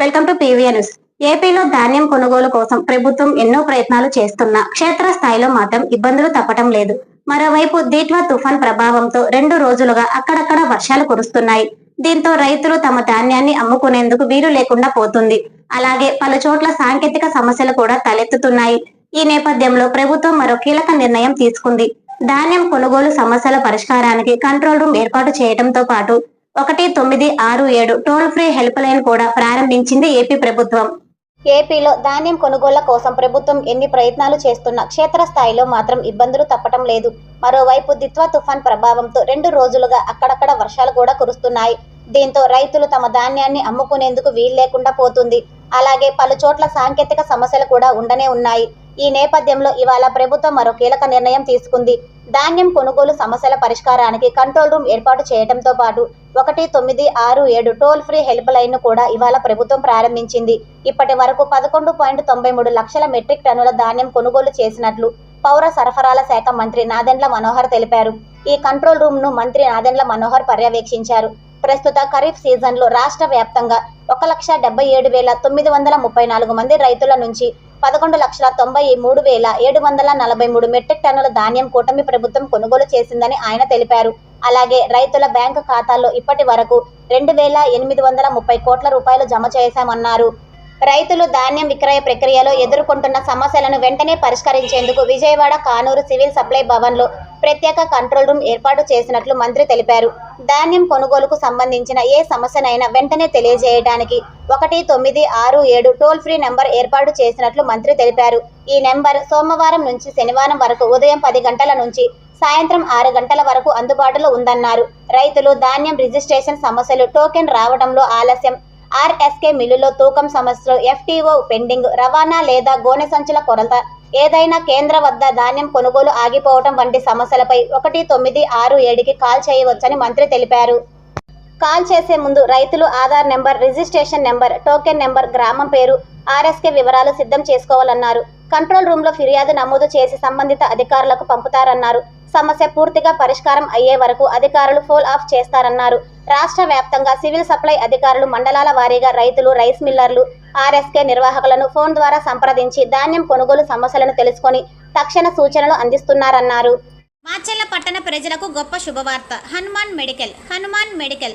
Welcome to PVR news. ఏపీలో ధాన్యం కొనుగోలు కోసం ప్రభుత్వం ఎన్నో ప్రయత్నాలు చేస్తున్నా క్షేత్ర స్థాయిలో మాత్రం ఇబ్బందులు తప్పటం లేదు. మరోవైపు దీట్వా తుఫాన్ ప్రభావంతో రెండు రోజులుగా అక్కడక్కడ వర్షాలు కురుస్తున్నాయి. దీంతో రైతులు తమ ధాన్యాన్ని అమ్ముకునేందుకు వీలు లేకుండా పోతుంది. అలాగే పలు చోట్ల సాంకేతిక సమస్యలు కూడా తలెత్తుతున్నాయి. ఈ నేపథ్యంలో ప్రభుత్వం మరో కీలక నిర్ణయం తీసుకుంది. ధాన్యం కొనుగోలు సమస్యల పరిష్కారానికి కంట్రోల్ రూమ్ ఏర్పాటు చేయడంతో పాటు ఒకటి తొమ్మిది ఆరు ఏడు టోల్ ఫ్రీ హెల్ప్ లైన్ కూడా ప్రారంభించింది ఏపీ ప్రభుత్వం. ఏపీలో ధాన్యం కొనుగోళ్ళ కోసం ప్రభుత్వం ఎన్ని ప్రయత్నాలు చేస్తున్నా క్షేత్రస్థాయిలో మాత్రం ఇబ్బందులు తప్పటం లేదు. మరోవైపు దిత్వా తుఫాన్ ప్రభావంతో రెండు రోజులుగా అక్కడక్కడ వర్షాలు కూడా కురుస్తున్నాయి. దీంతో రైతులు తమ ధాన్యాన్ని అమ్ముకునేందుకు వీలు లేకుండా పోతుంది. అలాగే పలు చోట్ల సాంకేతిక సమస్యలు కూడా ఉండనే ఉన్నాయి. ఈ నేపథ్యంలో ఇవాళ ప్రభుత్వం మరో కీలక నిర్ణయం తీసుకుంది. ధాన్యం కొనుగోలు సమస్యల పరిష్కారానికి కంట్రోల్ రూమ్ ఏర్పాటు చేయడంతో పాటు ఒకటి తొమ్మిది ఆరు ఏడు టోల్ ఫ్రీ హెల్ప్ లైన్ను కూడా ఇవాళ ప్రభుత్వం ప్రారంభించింది. ఇప్పటి వరకు పదకొండు పాయింట్ తొంభై మూడు లక్షల మెట్రిక్ టన్నుల ధాన్యం కొనుగోలు చేసినట్లు పౌర సరఫరాల శాఖ మంత్రి నాదెండ్ల మనోహర్ తెలిపారు. ఈ కంట్రోల్ రూమ్ను మంత్రి నాదెండ్ల మనోహర్ పర్యవేక్షించారు. ప్రస్తుత ఖరీఫ్ సీజన్లో రాష్ట్ర వ్యాప్తంగా ఒక లక్ష డెబ్బై ఏడు వేల తొమ్మిది వందల ముప్పై నాలుగు మంది రైతుల నుంచి పదకొండు లక్షల తొంభై మూడు వేల ఏడు వందల నలభై మూడు మెట్రిక్ టన్నుల ధాన్యం కూటమి ప్రభుత్వం కొనుగోలు చేసిందని ఆయన తెలిపారు. అలాగే రైతుల బ్యాంకు ఖాతాల్లో ఇప్పటి వరకు రెండు వేల ఎనిమిది వందల ముప్పై కోట్ల రూపాయలు జమ చేశామన్నారు. రైతులు ధాన్యం విక్రయ ప్రక్రియలో ఎదుర్కొంటున్న సమస్యలను వెంటనే పరిష్కరించేందుకు విజయవాడ కానూరు సివిల్ సప్లై భవన్లో ప్రత్యేక కంట్రోల్ రూమ్ ఏర్పాటు చేసినట్లు మంత్రి తెలిపారు. ధాన్యం కొనుగోలుకు సంబంధించిన ఏ సమస్యనైనా వెంటనే తెలియజేయడానికి ఒకటి తొమ్మిది ఆరు ఏడు టోల్ ఫ్రీ నెంబర్ ఏర్పాటు చేసినట్లు మంత్రి తెలిపారు. ఈ నెంబర్ సోమవారం నుంచి శనివారం వరకు ఉదయం పది గంటల నుంచి సాయంత్రం ఆరు గంటల వరకు అందుబాటులో ఉందన్నారు. రైతులు ధాన్యం రిజిస్ట్రేషన్ సమస్యలు టోకెన్ రావడంలో ఆలస్యం ఆర్ఎస్కే మిల్లులో తూకం సమస్యలు ఎఫ్టీఓ పెండింగ్ రవాణా లేదా గోనె సంచుల కొరత ఏదైనా కేంద్ర వద్ద ధాన్యం కొనుగోలు ఆగిపోవటం వంటి సమస్యలపై ఒకటి తొమ్మిది ఆరు ఏడుకి కాల్ చేయవచ్చని మంత్రి తెలిపారు. కాల్ చేసే ముందు రైతులు Aadhaar number registration number token number గ్రామం పేరు ఆర్ఎస్కే వివరాలు సిద్ధం చేసుకోవాలన్నారు. కంట్రోల్ రూమ్లో ఫిర్యాదు నమోదు చేసి సంబంధిత అధికారులకు పంపుతారన్నారు. సమస్య పూర్తిగా పరిష్కారం అయ్యే వరకు అధికారులు ఫోల్ ఆఫ్ చేస్తారన్నారు. రాష్ట్ర వ్యాప్తంగా సివిల్ సప్లై అధికారులు మండలాల వారీగా రైతులు రైస్ మిల్లర్లు ఆర్ఎస్కే నిర్వాహకులను ఫోన్ ద్వారా సంప్రదించి ధాన్యం కొనుగోలు సమస్యలను తెలుసుకొని తక్షణ సూచనలు అందిస్తున్నారన్నారు. మాచెల్ల పట్టణ ప్రజలకు గొప్ప శుభవార్త. Hanuman medical Hanuman medical.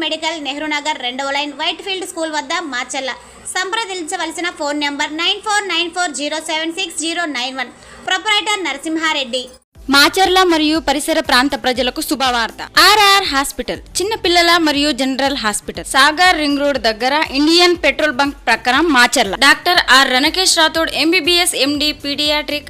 Medical Nehru Nagar రెండవ లైన్ వైట్ ఫీల్డ్ స్కూల్ వద్ద మాచల్ల సంప్రదించవలసిన phone number nine four nine four zero seven six zero nine one. Proprietor Narasimha Reddy. Macherla మరియు పరిసర ప్రాంత ప్రజలకు శుభవార్త. ఆర్ఆర్ హాస్పిటల్ చిన్న పిల్లల మరియు general hospital. Sagar ring road దగ్గర ఇండియన్ పెట్రోల్ బంక్ ప్రకారం Macherla. Doctor R Ranakesh Rathod MBBS MD paediatric